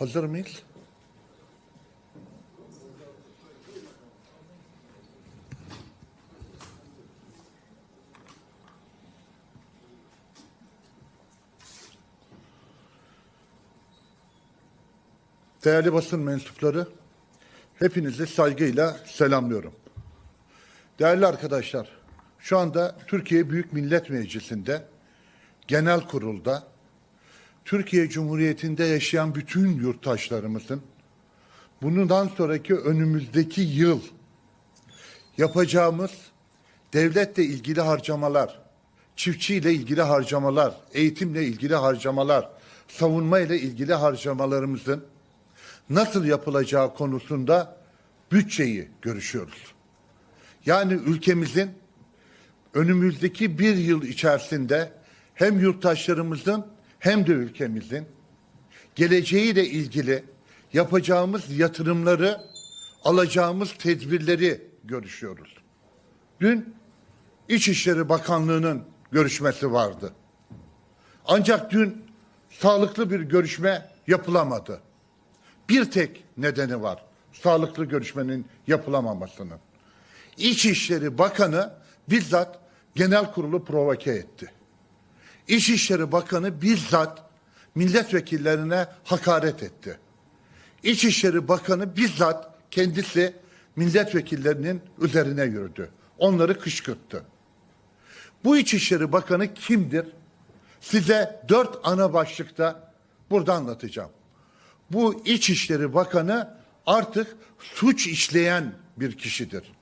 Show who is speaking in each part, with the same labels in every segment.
Speaker 1: Hazır mıyız? Değerli basın mensupları, hepinizi saygıyla selamlıyorum. Değerli arkadaşlar, şu anda Türkiye Büyük Millet Meclisi'nde, genel kurulda, Türkiye Cumhuriyeti'nde yaşayan bütün yurttaşlarımızın bundan sonraki önümüzdeki yıl yapacağımız devletle ilgili harcamalar, çiftçiyle ilgili harcamalar, eğitimle ilgili harcamalar, savunma ile ilgili harcamalarımızın nasıl yapılacağı konusunda bütçeyi görüşüyoruz. Yani ülkemizin önümüzdeki bir yıl içerisinde hem yurttaşlarımızın hem de ülkemizin geleceğiyle ilgili yapacağımız yatırımları, alacağımız tedbirleri görüşüyoruz. Dün İçişleri Bakanlığı'nın görüşmesi vardı. Ancak dün sağlıklı bir görüşme yapılamadı. Bir tek nedeni var sağlıklı görüşmenin yapılamamasının. İçişleri Bakanı bizzat genel kurulu provoke etti. İçişleri Bakanı bizzat milletvekillerine hakaret etti. İçişleri Bakanı bizzat kendisi milletvekillerinin üzerine yürüdü. Onları kışkırttı. Bu İçişleri Bakanı kimdir? Size dört ana başlıkta burada anlatacağım. Bu İçişleri Bakanı artık suç işleyen bir kişidir.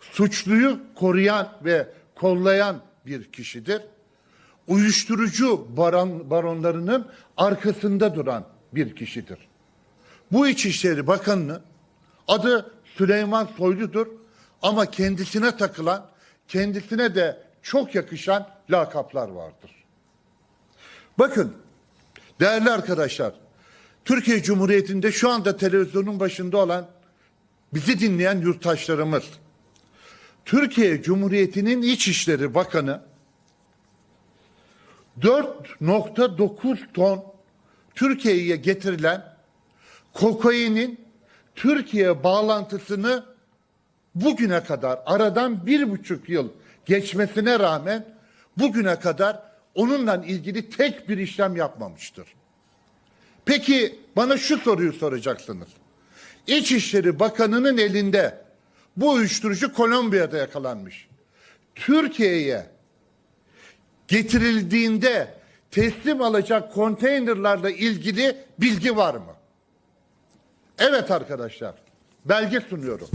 Speaker 1: Suçluyu koruyan ve kollayan bir kişidir. Uyuşturucu baron, baronlarının arkasında duran bir kişidir. Bu İçişleri Bakanı'nın adı Süleyman Soylu'dur ama kendisine takılan, kendisine de çok yakışan lakaplar vardır. Bakın değerli arkadaşlar, Türkiye Cumhuriyeti'nde şu anda televizyonun başında olan bizi dinleyen yurttaşlarımız, Türkiye Cumhuriyeti'nin İçişleri Bakanı 4.9 ton Türkiye'ye getirilen kokainin Türkiye bağlantısını bugüne kadar aradan bir buçuk yıl geçmesine rağmen bugüne kadar onunla ilgili tek bir işlem yapmamıştır. Peki bana şu soruyu soracaksınız. İçişleri Bakanı'nın elinde bu uyuşturucu Kolombiya'da yakalanmış. Türkiye'ye getirildiğinde teslim alacak konteynerlarla ilgili bilgi var mı? Evet arkadaşlar, belge sunuyorum.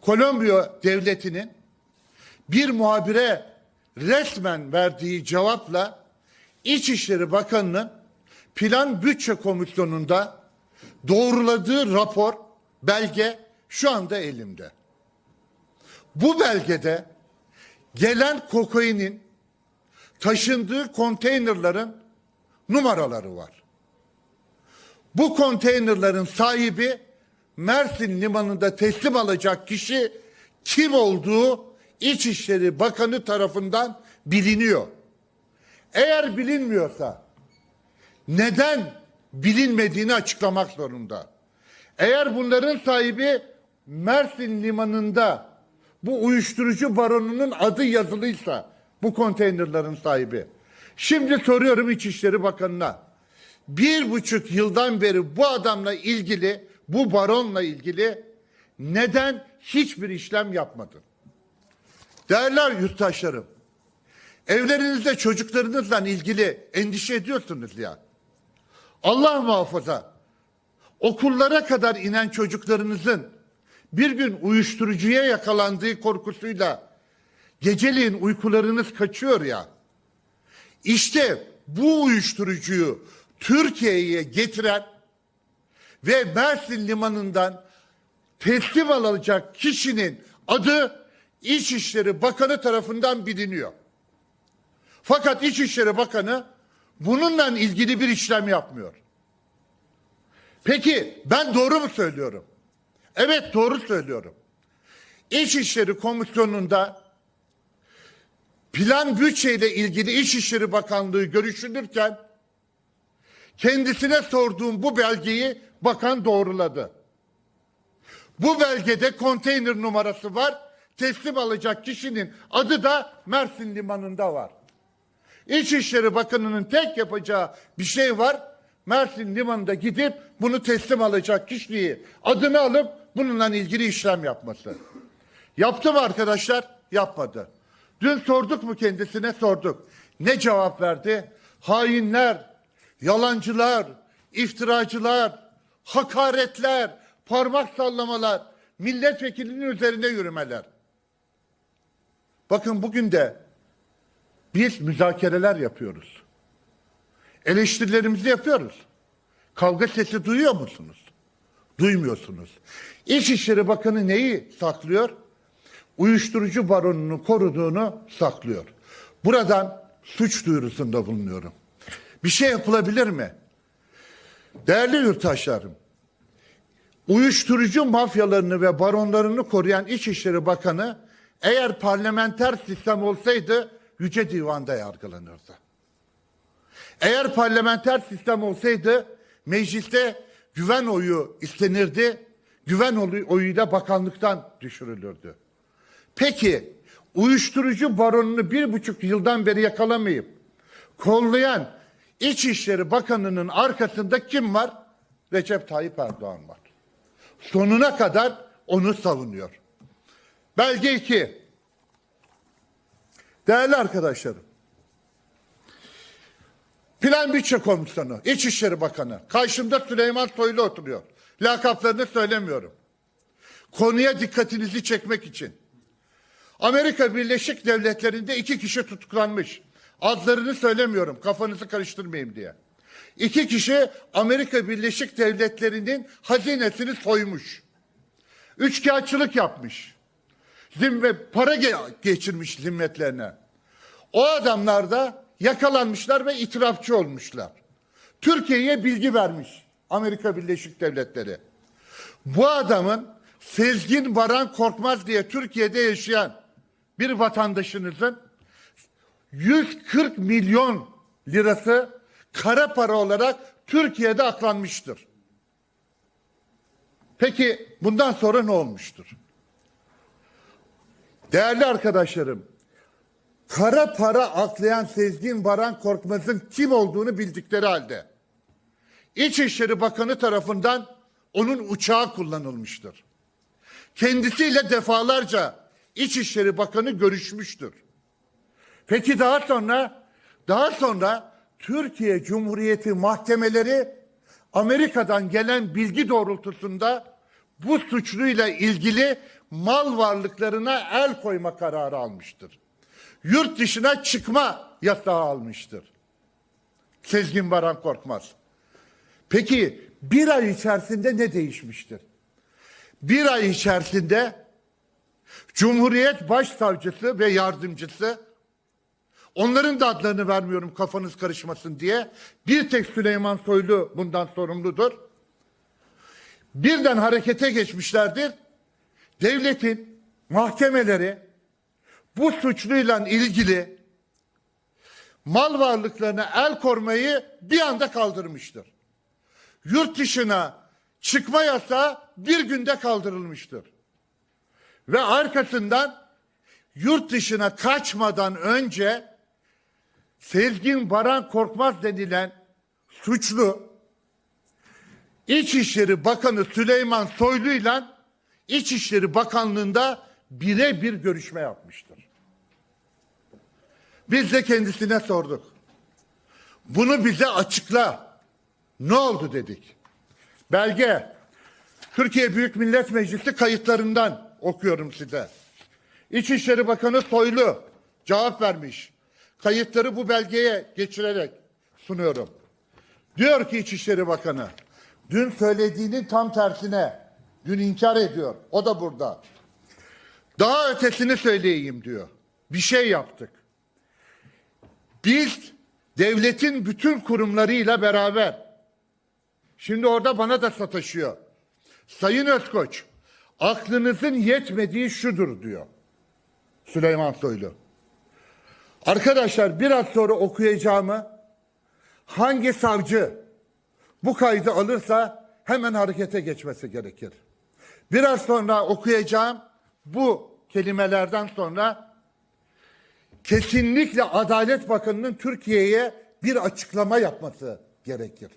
Speaker 1: Kolombiya devletinin bir muhabire resmen verdiği cevapla İçişleri Bakanı'nın Plan Bütçe Komisyonu'nda doğruladığı rapor, belge şu anda elimde. Bu belgede gelen kokainin taşındığı konteynerların numaraları var. Bu konteynerların sahibi Mersin limanında teslim alacak kişi kim olduğu İçişleri Bakanı tarafından biliniyor. Eğer bilinmiyorsa neden bilinmediğini açıklamak zorunda. Eğer bunların sahibi Mersin limanında bu uyuşturucu baronunun adı yazılıysa bu konteynerların sahibi. Şimdi soruyorum İçişleri Bakanı'na. Bir buçuk yıldan beri bu adamla ilgili, bu baronla ilgili neden hiçbir işlem yapmadın? Değerli yurttaşlarım, evlerinizde çocuklarınızla ilgili endişe ediyorsunuz ya. Allah muhafaza okullara kadar inen çocuklarınızın bir gün uyuşturucuya yakalandığı korkusuyla geceliğin uykularınız kaçıyor ya. İşte bu uyuşturucuyu Türkiye'ye getiren ve Mersin limanından teslim alacak kişinin adı İçişleri Bakanı tarafından biliniyor. Fakat İçişleri Bakanı bununla ilgili bir işlem yapmıyor. Peki ben doğru mu söylüyorum? Evet doğru söylüyorum. İçişleri Komisyonu'nda plan bütçeyle ilgili İçişleri Bakanlığı görüşülürken kendisine sorduğum bu belgeyi bakan doğruladı. Bu belgede konteyner numarası var. Teslim alacak kişinin adı da Mersin Limanı'nda var. İçişleri Bakanı'nın tek yapacağı bir şey var. Mersin Limanı'nda gidip bunu teslim alacak kişiyi adını alıp bununla ilgili işlem yapması. Yaptı mı arkadaşlar? Yapmadı. Dün sorduk mu kendisine? Sorduk. Ne cevap verdi? Hainler, yalancılar, iftiracılar, hakaretler, parmak sallamalar, milletvekilinin üzerine yürümeler. Bakın bugün de biz müzakereler yapıyoruz. Eleştirilerimizi yapıyoruz. Kavga sesi duyuyor musunuz? Duymuyorsunuz. İçişleri Bakanı neyi saklıyor? Uyuşturucu baronunu koruduğunu saklıyor. Buradan suç duyurusunda bulunuyorum. Bir şey yapılabilir mi? Değerli yurttaşlarım, uyuşturucu mafyalarını ve baronlarını koruyan İçişleri Bakanı eğer parlamenter sistem olsaydı Yüce Divan'da yargılanırdı. Eğer parlamenter sistem olsaydı mecliste güven oyu istenirdi, güven oyu- oyuyla bakanlıktan düşürülürdü. Peki uyuşturucu baronunu bir buçuk yıldan beri yakalamayıp kollayan İçişleri Bakanı'nın arkasında kim var? Recep Tayyip Erdoğan var. Sonuna kadar onu savunuyor. Belge 2. Değerli arkadaşlarım. Plan Bütçe Komisyonu, İçişleri Bakanı. Karşımda Süleyman Soylu oturuyor. Lakaplarını söylemiyorum. Konuya dikkatinizi çekmek için. Amerika Birleşik Devletleri'nde iki kişi tutuklanmış. Adlarını söylemiyorum kafanızı karıştırmayayım diye. İki kişi Amerika Birleşik Devletleri'nin hazinesini soymuş. Üçkağıtçılık yapmış. Zimme, para ge- geçirmiş zimmetlerine. O adamlar da yakalanmışlar ve itirafçı olmuşlar. Türkiye'ye bilgi vermiş Amerika Birleşik Devletleri. Bu adamın Sezgin Baran Korkmaz diye Türkiye'de yaşayan bir vatandaşınızın 140 milyon lirası kara para olarak Türkiye'de aklanmıştır. Peki bundan sonra ne olmuştur? Değerli arkadaşlarım, kara para aklayan Sezgin Baran Korkmaz'ın kim olduğunu bildikleri halde İçişleri Bakanı tarafından onun uçağı kullanılmıştır. Kendisiyle defalarca İçişleri Bakanı görüşmüştür. Peki daha sonra daha sonra Türkiye Cumhuriyeti mahkemeleri Amerika'dan gelen bilgi doğrultusunda bu suçluyla ilgili mal varlıklarına el koyma kararı almıştır. Yurt dışına çıkma yasağı almıştır. Sezgin Baran Korkmaz. Peki bir ay içerisinde ne değişmiştir? Bir ay içerisinde Cumhuriyet Başsavcısı ve yardımcısı onların da adlarını vermiyorum kafanız karışmasın diye bir tek Süleyman Soylu bundan sorumludur. Birden harekete geçmişlerdir. Devletin mahkemeleri bu suçluyla ilgili mal varlıklarına el koymayı bir anda kaldırmıştır. Yurt dışına çıkma yasağı bir günde kaldırılmıştır. Ve arkasından yurt dışına kaçmadan önce Sezgin Baran Korkmaz denilen suçlu İçişleri Bakanı Süleyman Soylu ile İçişleri Bakanlığı'nda birebir görüşme yapmıştır. Biz de kendisine sorduk. Bunu bize açıkla. Ne oldu dedik. Belge Türkiye Büyük Millet Meclisi kayıtlarından okuyorum size. İçişleri Bakanı Soylu cevap vermiş. Kayıtları bu belgeye geçirerek sunuyorum. Diyor ki İçişleri Bakanı, dün söylediğinin tam tersine, dün inkar ediyor. O da burada. Daha ötesini söyleyeyim diyor. Bir şey yaptık. Biz devletin bütün kurumlarıyla beraber Şimdi orada bana da sataşıyor. Sayın Özkoç, aklınızın yetmediği şudur diyor. Süleyman Soylu. Arkadaşlar biraz sonra okuyacağımı hangi savcı, bu kaydı alırsa hemen harekete geçmesi gerekir. Biraz sonra okuyacağım bu kelimelerden sonra kesinlikle Adalet Bakanı'nın Türkiye'ye bir açıklama yapması gerekir.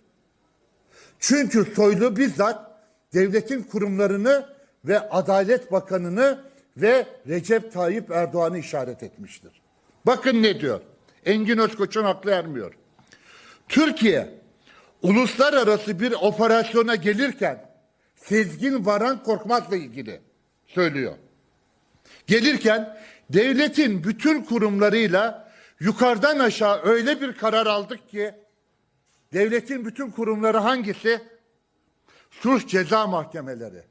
Speaker 1: Çünkü Soylu bizzat devletin kurumlarını ve Adalet Bakanı'nı ve Recep Tayyip Erdoğan'ı işaret etmiştir. Bakın ne diyor. Engin Özkoç'un aklı ermiyor. Türkiye uluslararası bir operasyona gelirken Sezgin Varan Korkmaz'la ilgili söylüyor. Gelirken devletin bütün kurumlarıyla yukarıdan aşağı öyle bir karar aldık ki devletin bütün kurumları hangisi? Suç ceza mahkemeleri.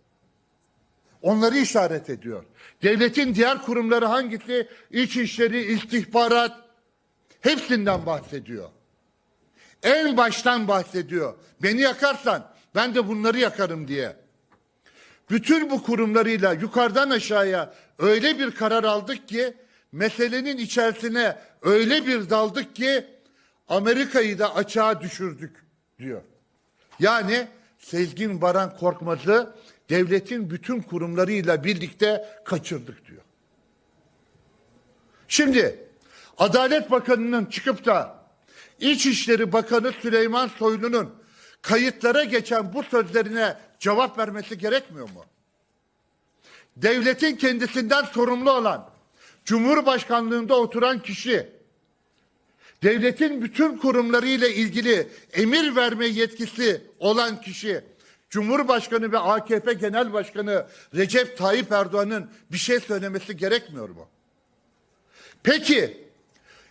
Speaker 1: Onları işaret ediyor. Devletin diğer kurumları hangisi? İçişleri, istihbarat hepsinden bahsediyor. En baştan bahsediyor. Beni yakarsan ben de bunları yakarım diye. Bütün bu kurumlarıyla yukarıdan aşağıya öyle bir karar aldık ki meselenin içerisine öyle bir daldık ki Amerika'yı da açığa düşürdük diyor. Yani Sezgin Baran Korkmaz'ı devletin bütün kurumlarıyla birlikte kaçırdık diyor. Şimdi Adalet Bakanı'nın çıkıp da İçişleri Bakanı Süleyman Soylu'nun kayıtlara geçen bu sözlerine cevap vermesi gerekmiyor mu? Devletin kendisinden sorumlu olan, Cumhurbaşkanlığında oturan kişi, devletin bütün kurumları ile ilgili emir verme yetkisi olan kişi, Cumhurbaşkanı ve AKP Genel Başkanı Recep Tayyip Erdoğan'ın bir şey söylemesi gerekmiyor mu? Peki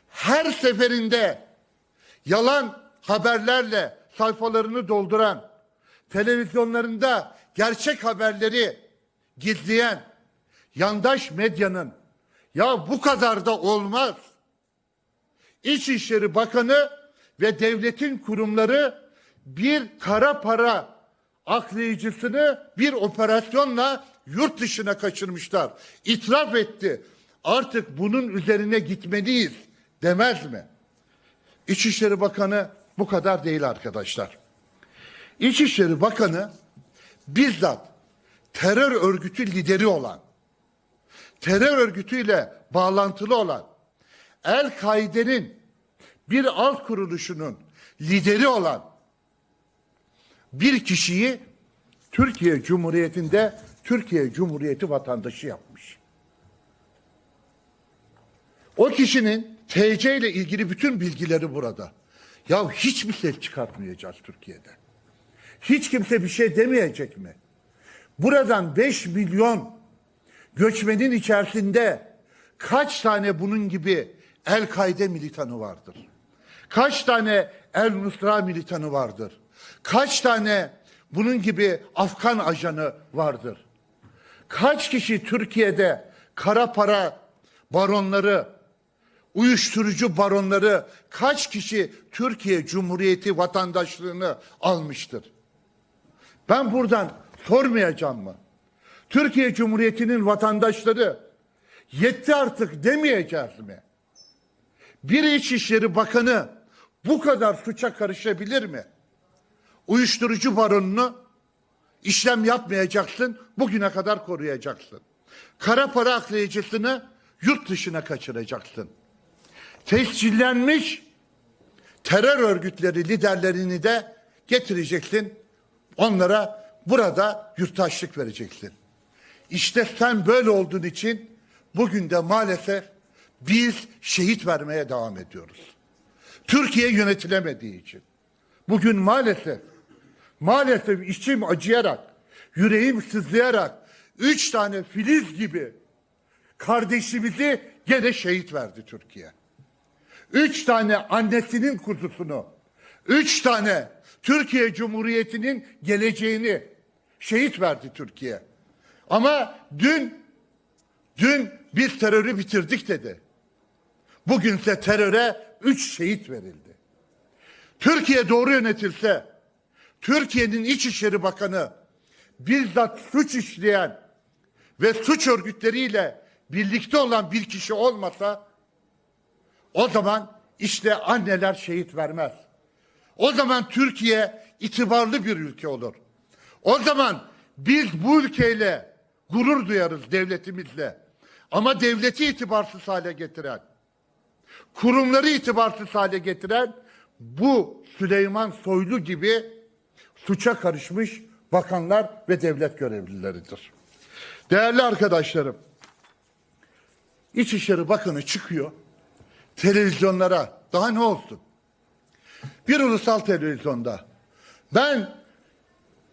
Speaker 1: her seferinde yalan haberlerle sayfalarını dolduran, televizyonlarında gerçek haberleri gizleyen yandaş medyanın ya bu kadar da olmaz. İçişleri Bakanı ve devletin kurumları bir kara para aklayıcısını bir operasyonla yurt dışına kaçırmışlar. İtiraf etti. Artık bunun üzerine gitmeliyiz demez mi? İçişleri Bakanı bu kadar değil arkadaşlar. İçişleri Bakanı bizzat terör örgütü lideri olan, terör örgütüyle bağlantılı olan, El-Kaide'nin bir alt kuruluşunun lideri olan bir kişiyi Türkiye Cumhuriyeti'nde Türkiye Cumhuriyeti vatandaşı yapmış. O kişinin TC ile ilgili bütün bilgileri burada. Ya hiç mi ses çıkartmayacağız Türkiye'de? Hiç kimse bir şey demeyecek mi? Buradan 5 milyon göçmenin içerisinde kaç tane bunun gibi El-Kaide militanı vardır? Kaç tane El-Nusra militanı vardır? Kaç tane bunun gibi Afgan ajanı vardır? Kaç kişi Türkiye'de kara para baronları, uyuşturucu baronları kaç kişi Türkiye Cumhuriyeti vatandaşlığını almıştır? Ben buradan sormayacağım mı? Türkiye Cumhuriyeti'nin vatandaşları yetti artık demeyeceğiz mi? Bir İçişleri Bakanı bu kadar suça karışabilir mi? Uyuşturucu baronunu işlem yapmayacaksın, bugüne kadar koruyacaksın. Kara para aklayıcısını yurt dışına kaçıracaksın. Tescillenmiş terör örgütleri liderlerini de getireceksin. Onlara burada yurttaşlık vereceksin. İşte sen böyle olduğun için bugün de maalesef biz şehit vermeye devam ediyoruz. Türkiye yönetilemediği için. Bugün maalesef, maalesef içim acıyarak, yüreğim sızlayarak üç tane filiz gibi kardeşimizi gene şehit verdi Türkiye. Üç tane annesinin kuzusunu, üç tane Türkiye Cumhuriyeti'nin geleceğini şehit verdi Türkiye. Ama dün, dün biz terörü bitirdik dedi. Bugünse teröre üç şehit verildi. Türkiye doğru yönetilse, Türkiye'nin İçişleri Bakanı bizzat suç işleyen ve suç örgütleriyle birlikte olan bir kişi olmasa o zaman işte anneler şehit vermez. O zaman Türkiye itibarlı bir ülke olur. O zaman biz bu ülkeyle gurur duyarız devletimizle. Ama devleti itibarsız hale getiren, kurumları itibarsız hale getiren bu Süleyman Soylu gibi suça karışmış bakanlar ve devlet görevlileridir. Değerli arkadaşlarım, İçişleri Bakanı çıkıyor televizyonlara daha ne olsun? Bir ulusal televizyonda ben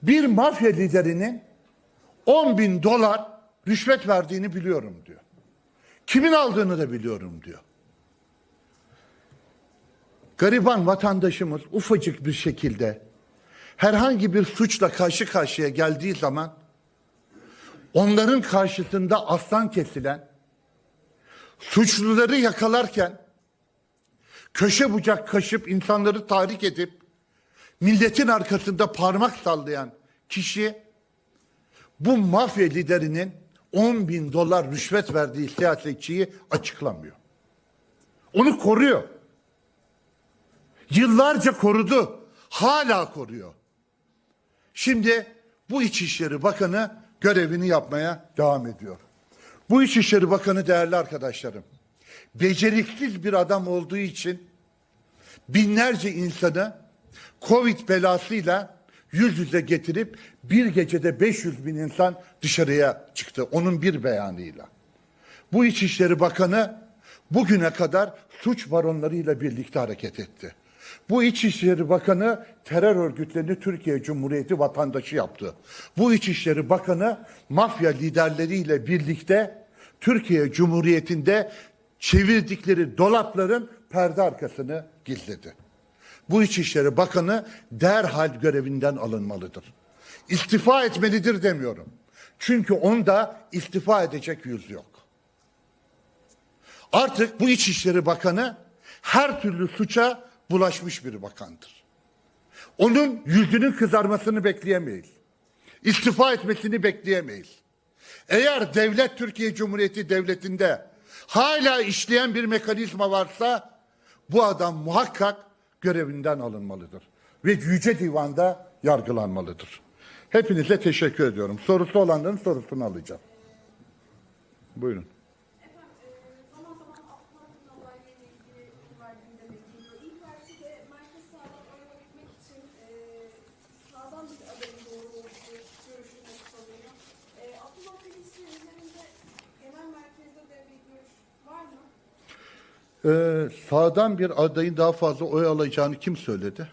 Speaker 1: bir mafya liderinin 10 bin dolar rüşvet verdiğini biliyorum diyor. Kimin aldığını da biliyorum diyor. Gariban vatandaşımız ufacık bir şekilde herhangi bir suçla karşı karşıya geldiği zaman onların karşısında aslan kesilen, suçluları yakalarken köşe bucak kaşıp insanları tahrik edip milletin arkasında parmak sallayan kişi bu mafya liderinin 10 bin dolar rüşvet verdiği siyasetçiyi açıklamıyor. Onu koruyor. Yıllarca korudu. Hala koruyor. Şimdi bu İçişleri Bakanı görevini yapmaya devam ediyor. Bu İçişleri Bakanı değerli arkadaşlarım, beceriksiz bir adam olduğu için binlerce insanı Covid belasıyla yüz yüze getirip bir gecede 500 bin insan dışarıya çıktı. Onun bir beyanıyla. Bu İçişleri Bakanı bugüne kadar suç baronlarıyla birlikte hareket etti. Bu İçişleri Bakanı terör örgütlerini Türkiye Cumhuriyeti vatandaşı yaptı. Bu İçişleri Bakanı mafya liderleriyle birlikte Türkiye Cumhuriyeti'nde çevirdikleri dolapların perde arkasını gizledi. Bu İçişleri Bakanı derhal görevinden alınmalıdır. İstifa etmelidir demiyorum. Çünkü onda istifa edecek yüz yok. Artık bu İçişleri Bakanı her türlü suça bulaşmış bir bakandır. Onun yüzünün kızarmasını bekleyemeyiz. İstifa etmesini bekleyemeyiz. Eğer devlet Türkiye Cumhuriyeti Devleti'nde hala işleyen bir mekanizma varsa bu adam muhakkak görevinden alınmalıdır ve Yüce Divan'da yargılanmalıdır. Hepinize teşekkür ediyorum. Sorusu olanların sorusunu alacağım. Buyurun.
Speaker 2: Efendim, e, zaman zaman Abdullah olaylarıyla ilgili konular gündeme geliyor. İlk parti de merkez sağdan oyalabilmek için e, sağdan bir adayın doğru olduğu görüşünde sanıyor. E, Abdullah Gül ismi üzerinde genel merkezde de bir görüş var mı?
Speaker 1: Ee, sağdan bir adayın daha fazla oy alacağını kim söyledi?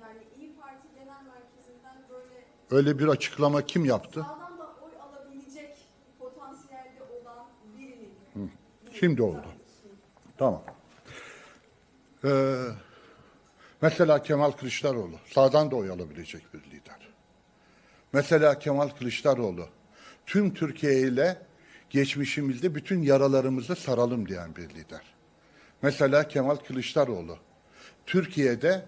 Speaker 2: Yani İyi Parti genel merkezinden böyle
Speaker 1: Öyle bir açıklama kim yaptı?
Speaker 2: sağdan da oy alabilecek potansiyelde olan birinin
Speaker 1: Şimdi oldu. Tamam. Ee, mesela Kemal Kılıçdaroğlu sağdan da oy alabilecek bir lider. Mesela Kemal Kılıçdaroğlu tüm Türkiye ile geçmişimizde bütün yaralarımızı saralım diyen bir lider. Mesela Kemal Kılıçdaroğlu Türkiye'de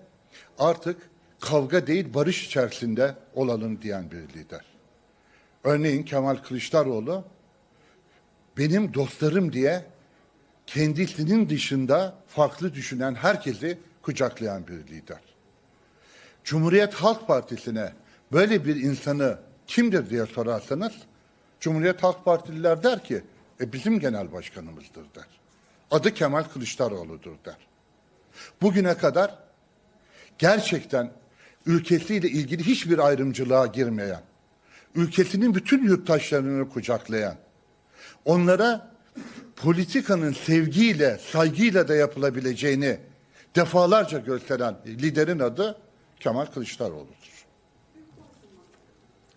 Speaker 1: artık kavga değil barış içerisinde olalım diyen bir lider. Örneğin Kemal Kılıçdaroğlu benim dostlarım diye kendisinin dışında farklı düşünen herkesi kucaklayan bir lider. Cumhuriyet Halk Partisi'ne böyle bir insanı kimdir diye sorarsanız Cumhuriyet Halk Partililer der ki e, bizim genel başkanımızdır der. Adı Kemal Kılıçdaroğlu'dur der. Bugüne kadar gerçekten ülkesiyle ilgili hiçbir ayrımcılığa girmeyen, ülkesinin bütün yurttaşlarını kucaklayan, onlara politikanın sevgiyle, saygıyla da yapılabileceğini defalarca gösteren liderin adı Kemal Kılıçdaroğlu'dur.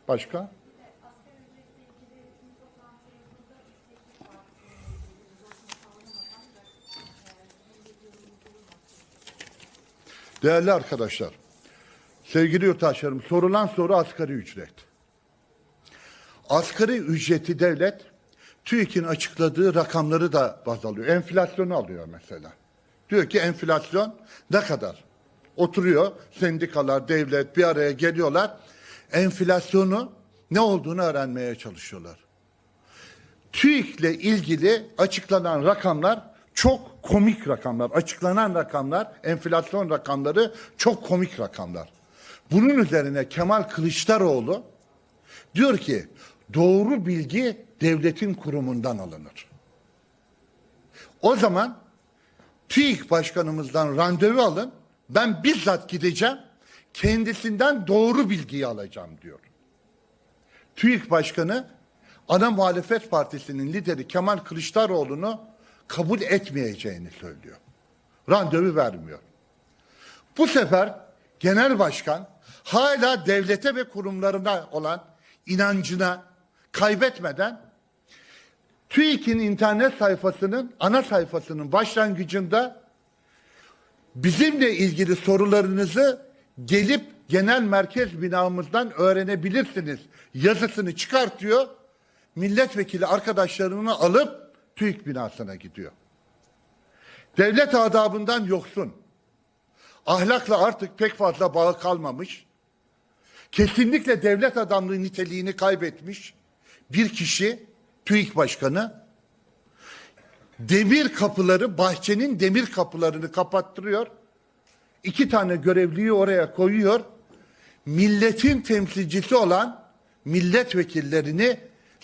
Speaker 1: Başka? Değerli arkadaşlar, sevgili yurttaşlarım, sorulan soru asgari ücret. Asgari ücreti devlet TÜİK'in açıkladığı rakamları da baz alıyor. Enflasyonu alıyor mesela. Diyor ki enflasyon ne kadar? Oturuyor sendikalar, devlet bir araya geliyorlar. Enflasyonu ne olduğunu öğrenmeye çalışıyorlar. TÜİK'le ilgili açıklanan rakamlar çok komik rakamlar. Açıklanan rakamlar, enflasyon rakamları çok komik rakamlar. Bunun üzerine Kemal Kılıçdaroğlu diyor ki doğru bilgi devletin kurumundan alınır. O zaman TÜİK başkanımızdan randevu alın. Ben bizzat gideceğim. Kendisinden doğru bilgiyi alacağım diyor. TÜİK Başkanı ana muhalefet partisinin lideri Kemal Kılıçdaroğlu'nu kabul etmeyeceğini söylüyor. Randevu vermiyor. Bu sefer genel başkan hala devlete ve kurumlarına olan inancına kaybetmeden TÜİK'in internet sayfasının ana sayfasının başlangıcında bizimle ilgili sorularınızı gelip genel merkez binamızdan öğrenebilirsiniz yazısını çıkartıyor. Milletvekili arkadaşlarını alıp TÜİK binasına gidiyor. Devlet adabından yoksun. Ahlakla artık pek fazla bağı kalmamış. Kesinlikle devlet adamlığı niteliğini kaybetmiş bir kişi TÜİK Başkanı demir kapıları bahçenin demir kapılarını kapattırıyor. İki tane görevliyi oraya koyuyor. Milletin temsilcisi olan milletvekillerini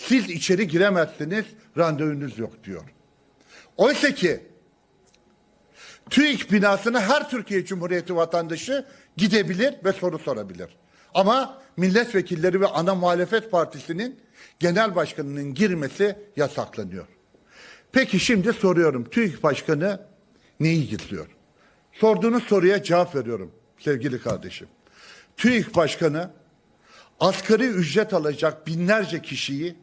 Speaker 1: siz içeri giremezsiniz randevunuz yok diyor. Oysa ki TÜİK binasına her Türkiye Cumhuriyeti vatandaşı gidebilir ve soru sorabilir. Ama milletvekilleri ve ana muhalefet partisinin genel başkanının girmesi yasaklanıyor. Peki şimdi soruyorum TÜİK başkanı neyi gizliyor? Sorduğunuz soruya cevap veriyorum sevgili kardeşim. TÜİK başkanı asgari ücret alacak binlerce kişiyi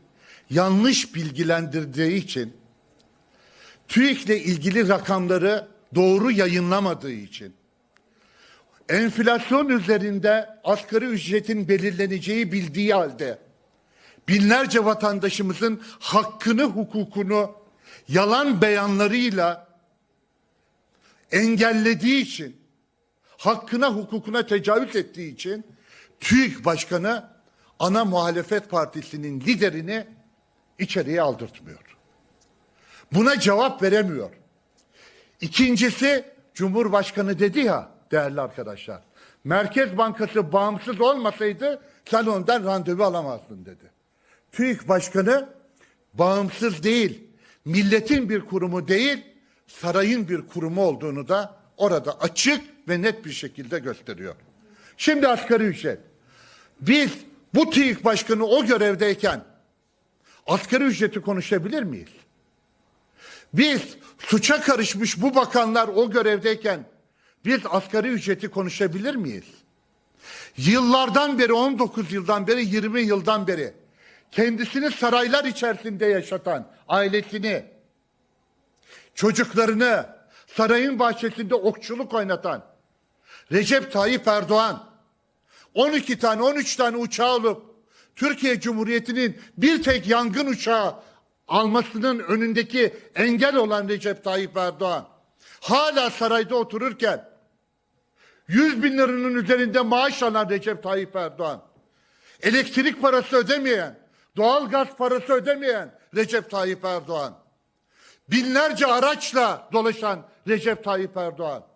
Speaker 1: yanlış bilgilendirdiği için TÜİK'le ilgili rakamları doğru yayınlamadığı için, enflasyon üzerinde asgari ücretin belirleneceği bildiği halde, binlerce vatandaşımızın hakkını, hukukunu yalan beyanlarıyla engellediği için, hakkına, hukukuna tecavüz ettiği için, TÜİK Başkanı ana muhalefet partisinin liderini içeriye aldırtmıyor. Buna cevap veremiyor. İkincisi Cumhurbaşkanı dedi ya değerli arkadaşlar. Merkez Bankası bağımsız olmasaydı sen ondan randevu alamazdın dedi. TÜİK Başkanı bağımsız değil, milletin bir kurumu değil, sarayın bir kurumu olduğunu da orada açık ve net bir şekilde gösteriyor. Şimdi asgari ücret. Biz bu TÜİK Başkanı o görevdeyken asgari ücreti konuşabilir miyiz? Biz suça karışmış bu bakanlar o görevdeyken biz asgari ücreti konuşabilir miyiz? Yıllardan beri 19 yıldan beri 20 yıldan beri kendisini saraylar içerisinde yaşatan ailesini çocuklarını sarayın bahçesinde okçuluk oynatan Recep Tayyip Erdoğan 12 tane 13 tane uçağı alıp Türkiye Cumhuriyeti'nin bir tek yangın uçağı almasının önündeki engel olan Recep Tayyip Erdoğan hala sarayda otururken 100 bin liranın üzerinde maaş alan Recep Tayyip Erdoğan elektrik parası ödemeyen doğal gaz parası ödemeyen Recep Tayyip Erdoğan binlerce araçla dolaşan Recep Tayyip Erdoğan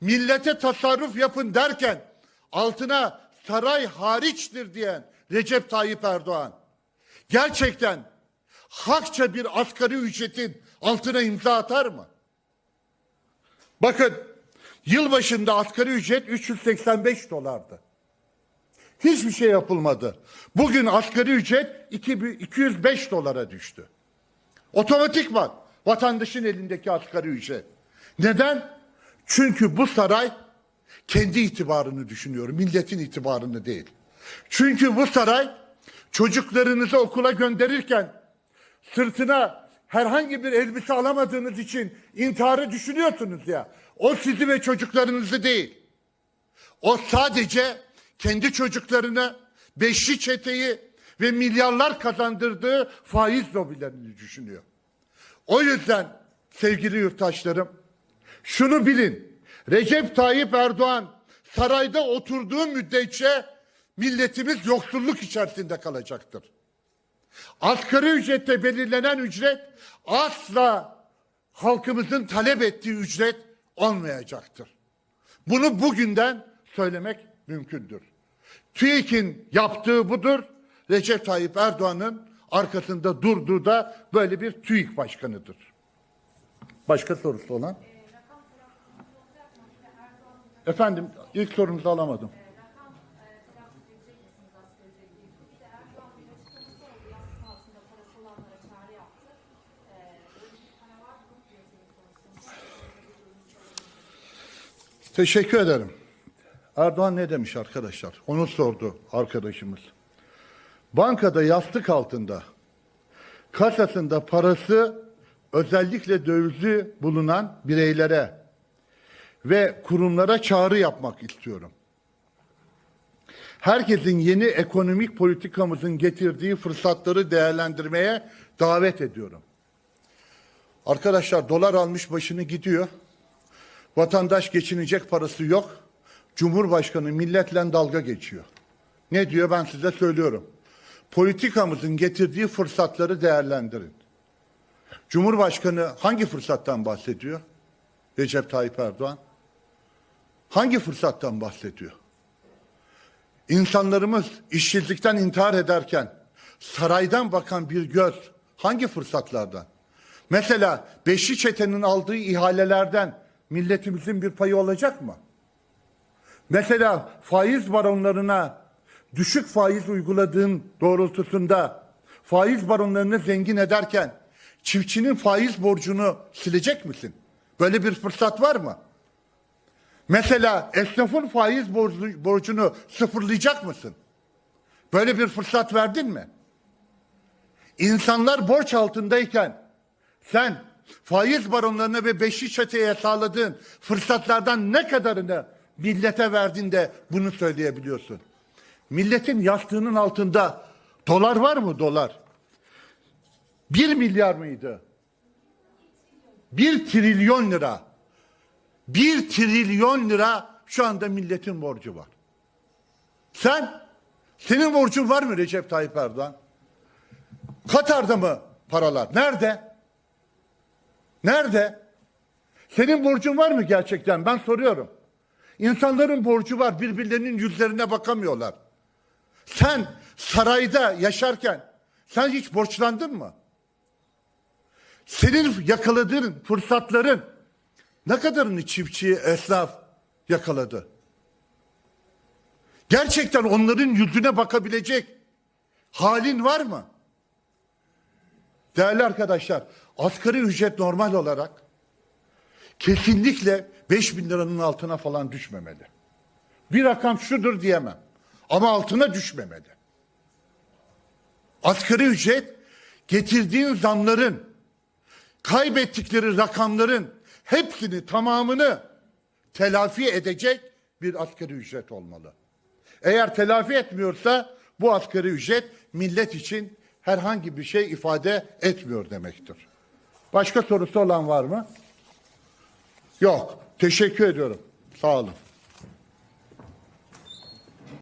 Speaker 1: millete tasarruf yapın derken altına saray hariçtir diyen Recep Tayyip Erdoğan gerçekten hakça bir asgari ücretin altına imza atar mı? Bakın yılbaşında asgari ücret 385 dolardı. Hiçbir şey yapılmadı. Bugün asgari ücret 205 dolara düştü. Otomatikman vatandaşın elindeki asgari ücret. Neden? Çünkü bu saray kendi itibarını düşünüyor, milletin itibarını değil. Çünkü bu saray çocuklarınızı okula gönderirken sırtına herhangi bir elbise alamadığınız için intiharı düşünüyorsunuz ya. O sizi ve çocuklarınızı değil. O sadece kendi çocuklarını, beşli çeteyi ve milyarlar kazandırdığı faiz lobilerini düşünüyor. O yüzden sevgili yurttaşlarım şunu bilin. Recep Tayyip Erdoğan sarayda oturduğu müddetçe milletimiz yoksulluk içerisinde kalacaktır. Asgari ücrette belirlenen ücret asla halkımızın talep ettiği ücret olmayacaktır. Bunu bugünden söylemek mümkündür. TÜİK'in yaptığı budur. Recep Tayyip Erdoğan'ın arkasında durduğu da böyle bir TÜİK başkanıdır. Başka sorusu olan? Efendim ilk sorunuzu alamadım. Teşekkür ederim. Erdoğan ne demiş arkadaşlar? Onu sordu arkadaşımız. Bankada yastık altında, kasasında parası özellikle dövizli bulunan bireylere ve kurumlara çağrı yapmak istiyorum. Herkesin yeni ekonomik politikamızın getirdiği fırsatları değerlendirmeye davet ediyorum. Arkadaşlar dolar almış başını gidiyor. Vatandaş geçinecek parası yok. Cumhurbaşkanı milletle dalga geçiyor. Ne diyor ben size söylüyorum. Politikamızın getirdiği fırsatları değerlendirin. Cumhurbaşkanı hangi fırsattan bahsediyor? Recep Tayyip Erdoğan. Hangi fırsattan bahsediyor? İnsanlarımız işsizlikten intihar ederken saraydan bakan bir göz hangi fırsatlardan? Mesela Beşli Çete'nin aldığı ihalelerden milletimizin bir payı olacak mı? Mesela faiz baronlarına düşük faiz uyguladığın doğrultusunda faiz baronlarını zengin ederken çiftçinin faiz borcunu silecek misin? Böyle bir fırsat var mı? Mesela esnafın faiz borcu- borcunu sıfırlayacak mısın? Böyle bir fırsat verdin mi? İnsanlar borç altındayken sen faiz baronlarına ve beşli çeteye sağladığın fırsatlardan ne kadarını millete verdin de bunu söyleyebiliyorsun? Milletin yastığının altında dolar var mı dolar? Bir milyar mıydı? Bir trilyon lira. Bir trilyon lira şu anda milletin borcu var. Sen, senin borcun var mı Recep Tayyip Erdoğan? Katar'da mı paralar? Nerede? Nerede? Senin borcun var mı gerçekten? Ben soruyorum. İnsanların borcu var. Birbirlerinin yüzlerine bakamıyorlar. Sen sarayda yaşarken sen hiç borçlandın mı? Senin yakaladığın fırsatların ne kadarını çiftçi, esnaf yakaladı? Gerçekten onların yüzüne bakabilecek halin var mı? Değerli arkadaşlar, asgari ücret normal olarak kesinlikle 5 bin liranın altına falan düşmemeli. Bir rakam şudur diyemem. Ama altına düşmemeli. Asgari ücret getirdiğin zamların, kaybettikleri rakamların hepsini tamamını telafi edecek bir asgari ücret olmalı. Eğer telafi etmiyorsa bu asgari ücret millet için herhangi bir şey ifade etmiyor demektir. Başka sorusu olan var mı? Yok. Teşekkür ediyorum. Sağ olun.